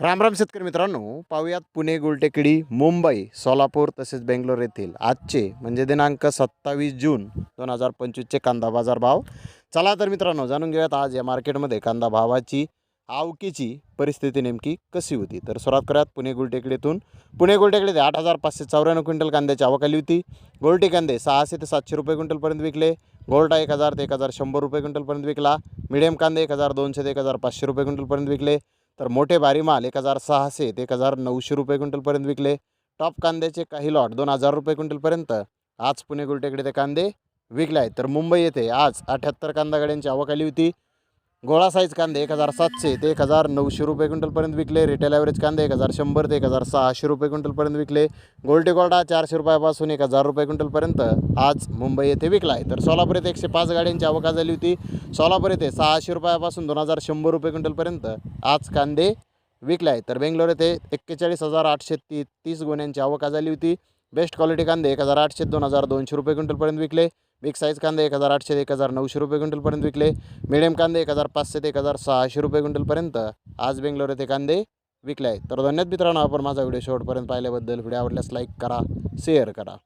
रामराम शेतकरी मित्रांनो पाहूयात पुणे गुलटेकडी मुंबई सोलापूर तसेच बेंगलोर येथील आजचे म्हणजे दिनांक सत्तावीस जून दोन हजार पंचवीसचे कांदा बाजार भाव. चला तर मित्रांनो जाणून घेऊयात आज या मार्केटमध्ये कांदा भावाची आवकीची परिस्थिती नेमकी कशी होती. तर सुरुवात करूयात पुणे गुलटेकडीतून. पुणे गुलटेकडीत आठ हजार पाचशे चौऱ्याण्णव क्विंटल कांद्याची आवक आली होती. गोलटे कांदे सहाशे ते सातशे रुपये क्विंटलपर्यंत विकले. गोल्टा एक हजार ते एक हजार शंभर रुपये क्विंटलपर्यंत विकला. मिडियम कांदे एक हजार दोनशे ते एक हजार पाचशे रुपये क्विंटलपर्यंत विकले. तर मोठे भारी माल एक हजार सहाशे ते एक हजार नऊशे रुपये क्विंटलपर्यंत विकले. टॉप कांद्याचे काही लॉट दोन हजार रुपये क्विंटलपर्यंत. आज पुणे गुलटेकडे ते कांदे विकले आहेत. तर मुंबई येथे आज अठ्ठ्याहत्तर कांदा गाड्यांची आवक आली होती. गोळा साईज कांदे एक हजार सातशे ते एक हजार नऊशे रुपये क्विंटलपर्यंत विकले. रिटेल ॲव्हरेज कांदे एक हजार शंभर ते एक हजार सहाशे रुपये क्विंटलपर्यंत विकले. गोल्टे गोल्डा चारशे रुपयापासून एक हजार रुपये क्विंटलपर्यंत आज मुंबई येथे विकला आहे तर सोलापूर येथे एकशे पाच गाड्यांची आवक झाली होती. सोलापूर येथे सहाशे रुपयापासून दोन हजार शंभर रुपये क्विंटलपर्यंत आज कांदे विकले आहेत तर बेंगलोर येथे एक्केचाळीस हजार आठशे ती तीस गुन्ह्यांची आवक झाली होती. बेस्ट क्वालिटी कांदे एक हजार आठशे दोन हजार दोनशे रुपये क्विंटलपर्यंत विकले. बिग साईज कांदे एक हजार आठशे ते एक हजार नऊशे रुपये क्विंटलपर्यंत विकले. मिडियम कांदे एक हजार पाचशे ते एक हजार सहाशे रुपये क्विंटलपर्यंत आज बेंगलोर येथे कांदे विकले आहेत. तर धन्यवाद मित्रांनो आपण माझा व्हिडिओ शेवटपर्यंत पाहिल्याबद्दल. व्हिडिओ आवडल्यास लाईक करा शेअर करा.